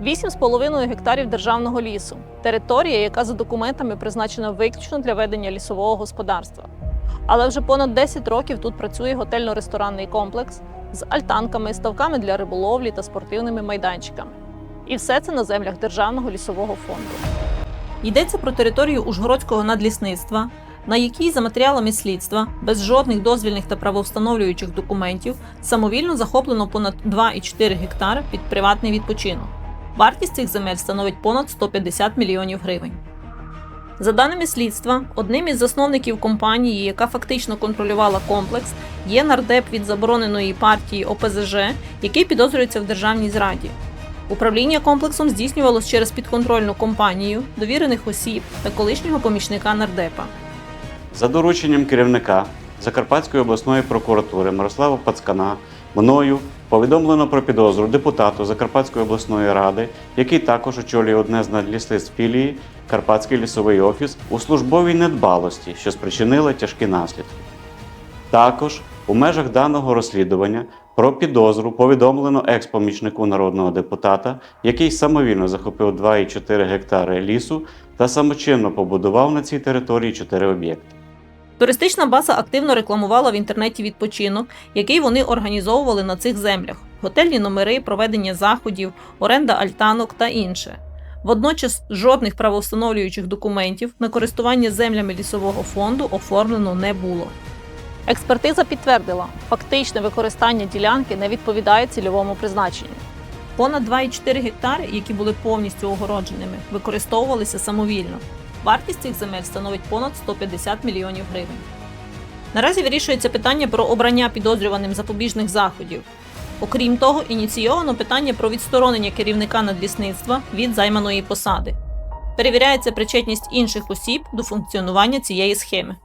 8,5 гектарів державного лісу територія, яка за документами призначена виключно для ведення лісового господарства. Але вже понад 10 років тут працює готельно-ресторанний комплекс з альтанками, ставками для риболовлі та спортивними майданчиками. І все це на землях Державного лісового фонду. Йдеться про територію Ужгородського надлісництва, на якій за матеріалами слідства, без жодних дозвільних та правовстановлюючих документів, самовільно захоплено понад 2,4 гектари під приватний відпочинок. Вартість цих земель становить понад 150 мільйонів гривень. За даними слідства, одним із засновників компанії, яка фактично контролювала комплекс, є нардеп від забороненої партії ОПЗЖ, який підозрюється в державній зраді. Управління комплексом здійснювалось через підконтрольну компанію, довірених осіб та колишнього помічника нардепа. За дорученням керівника Закарпатської обласної прокуратури Мирослава Пацкана мною повідомлено про підозру депутату Закарпатської обласної ради, який також очолює одне з надлісництв філії Карпатський лісовий офіс у службовій недбалості, що спричинила тяжкі наслідки. Також у межах даного розслідування про підозру повідомлено екс-помічнику народного депутата, який самовільно захопив 2,4 гектари лісу та самочинно побудував на цій території 4 об'єкти. Туристична база активно рекламувала в інтернеті відпочинок, який вони організовували на цих землях: готельні номери, проведення заходів, оренда альтанок та інше. Водночас жодних правовстановлюючих документів на користування землями лісового фонду оформлено не було. Експертиза підтвердила, фактичне використання ділянки не відповідає цільовому призначенню. Понад 2,4 гектари, які були повністю огородженими, використовувалися самовільно. Вартість цих земель становить понад 150 мільйонів гривень. Наразі вирішується питання про обрання підозрюваним запобіжних заходів. Окрім того, ініційовано питання про відсторонення керівника надлісництва від займаної посади. Перевіряється причетність інших осіб до функціонування цієї схеми.